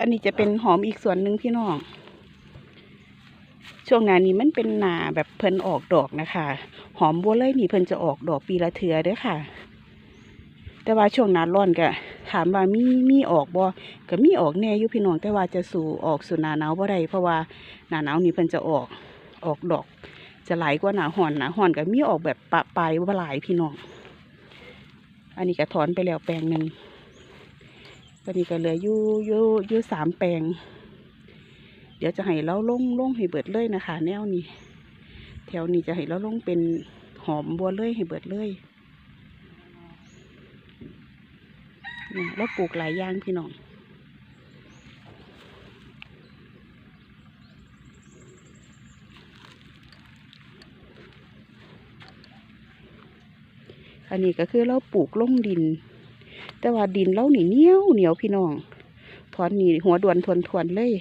อันนี้จะเป็นหอมอีกส่วนหนึ่งพี่น้อง ช่วงหน้านี้มันเป็นหนาแบบเพิ่นออกดอกนะคะ หอมบัวเลยนี่เพิ่นจะออกดอกปีละเทือเด้อค่ะ แต่ว่าช่วงหน้าร้อนก็ถามว่ามีมีออกบ่ก็มีออกแน่อยู่พี่น้อง แต่ว่าจะสู่ออกสู่หนาหนาวบ่ได้เพราะว่าหนาหนาวนี่เพิ่นจะออกออกดอก จะหลายกว่าหนาร้อนหนาร้อนก็มีออกแบบปะปลายบ่หลายพี่น้อง อันนี้ก็ถอนไปแล้วแปลงหนึ่ง ตอนนี้ก็เหลืออยู่อยู่อยู่สามแปลง เดี๋ยวจะให้เราลงลงให้เบิดเลยนะคะ แนวนี้ แถวนี้จะให้เราลงเป็นหอมบัวเลยให้เบิดเลยเนี่ยเราปลูกหลายอย่างพี่น้องอันนี้ก็คือเราปลูกลงดิน แต่ว่าดินเล่าหนีเหนียวเหนียวพี่น้องถอนหนีหัวดวนทวนทวนเลย